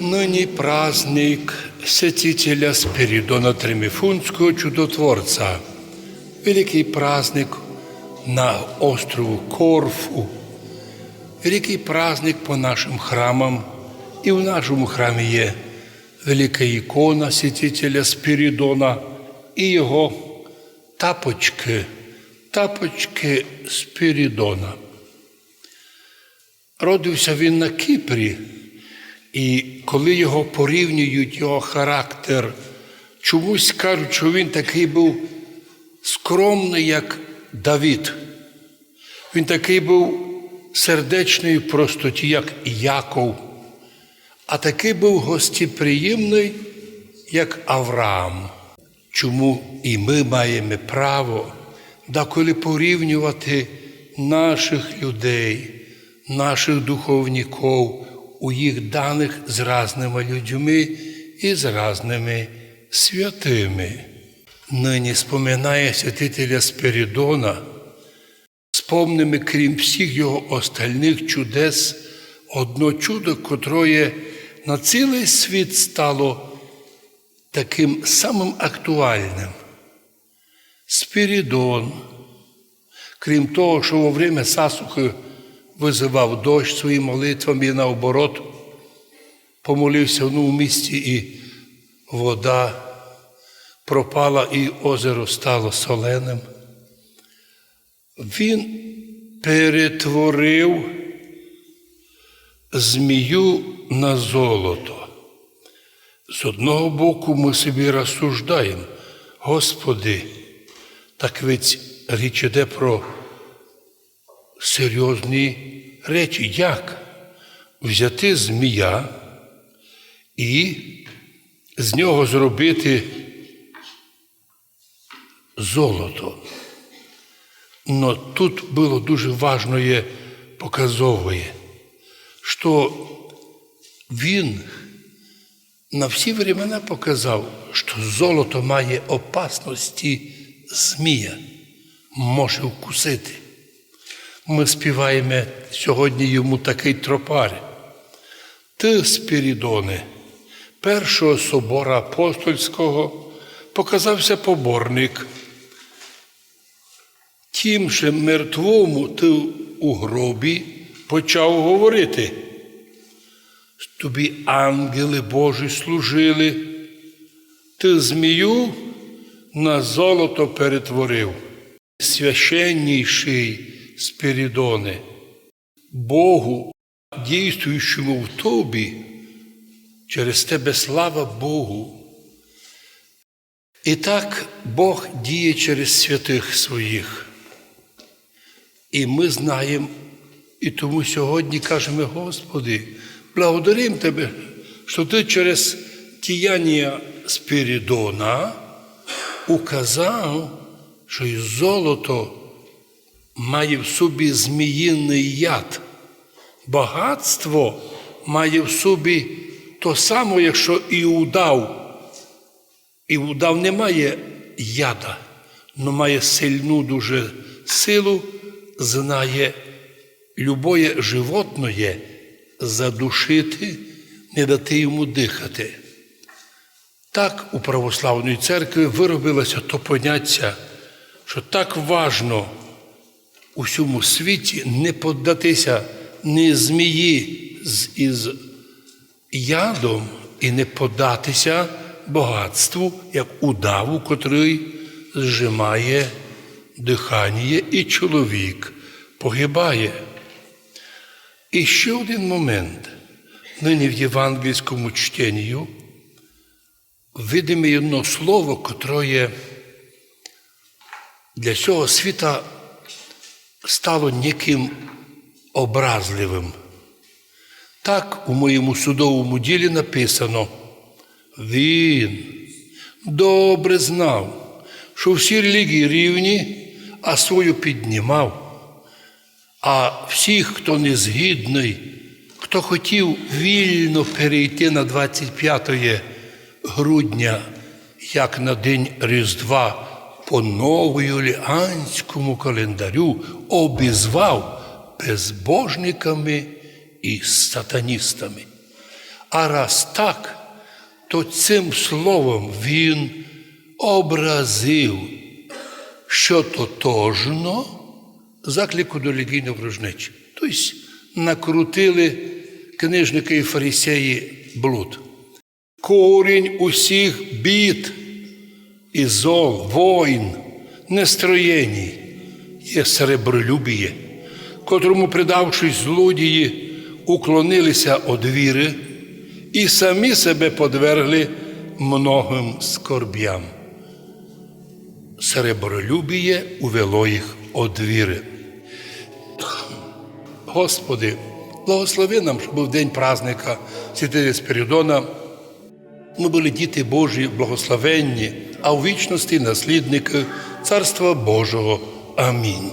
Нині праздник святителя Спиридона Тримифунського чудотворця. Великий праздник на острову Корфу. Великий праздник по нашим храмам. І в нашому храмі є велика ікона святителя Спиридона і його тапочки, тапочки Спиридона. Родився він на Кіпрі, і коли його порівнюють, його характер, чомусь кажуть, що він такий був скромний, як Давід. Він такий був сердечний в простоті, як Яков, а такий був гостєприємний, як Авраам. Чому і ми маємо право деколи порівнювати наших людей, наших духовників у їх даних з разними людьми і з різними святими. Нині споминає святителя Спиридона, спомними, крім всіх його остальних чудес, одно чудо, котроє на цілий світ стало таким самим актуальним. Спірідон, крім того, що во время засухи визивав дощ своїми молитвами і наоборот, помолився ну, в місті і вода пропала, і озеро стало соленим. Він перетворив змію на золото. З одного боку, ми собі розсуждаємо, Господи, так ведь річ іде про серйозні речі. Як взяти змія і з нього зробити золото? Но тут було дуже важне показове, що він на всі времена показав, що золото має опасності змія, може вкусити. Ми співаємо сьогодні йому такий тропар. Ти, Спірідоне, першого собора апостольського показався поборник. Тим же мертвому ти у гробі почав говорити. Тобі ангели Божі служили, ти змію на золото перетворив. Священніший Спірідоне, Богу, дійствуючому в тобі, через тебе слава Богу. І так Бог діє через святих своїх. І ми знаємо, і тому сьогодні кажемо, Господи, благодарим Тебе, що Ти через діяння Спірідона указав, що і золото має в собі зміїний яд. Багатство має в собі то саме, якщо і удав. І удав не має яда, але має сильну дуже силу, знає любое животное задушити, не дати йому дихати. Так у православної церкви виробилося то поняття, що так важно у всьому світі не поддатися ні змії з із ядом і не податися багатству, як удаву, котрий зжимає дихання, і чоловік погибає. І ще один момент. Нині в євангельському чтенню видиме одно слово, котре для цього світа стало неким образливим. Так у моєму судовому ділі написано, він добре знав, що всі релігії рівні, а свою піднімав. А всіх, хто не згідний, хто хотів вільно перейти на 25 грудня, як на День Різдва, по новоюліанському календарю обізвав безбожниками і сатаністами. А раз так, то цим словом він образив, що тотожно заклику до релігійної ворожнечі. Тобто накрутили книжники і фарисеї блуд. Корінь усіх бід і зол, воїн, нестроєній є серебролюбіє, котрому, придавшись злодії, уклонилися од віри і самі себе подвергли многим скорбям. Серебролюбіє увело їх од віри. Господи, благослови нам, щоб був день праздника Святителя Спиридона. Ми були діти Божі, благословенні, а у вічності наслідники Царства Божого. Амінь.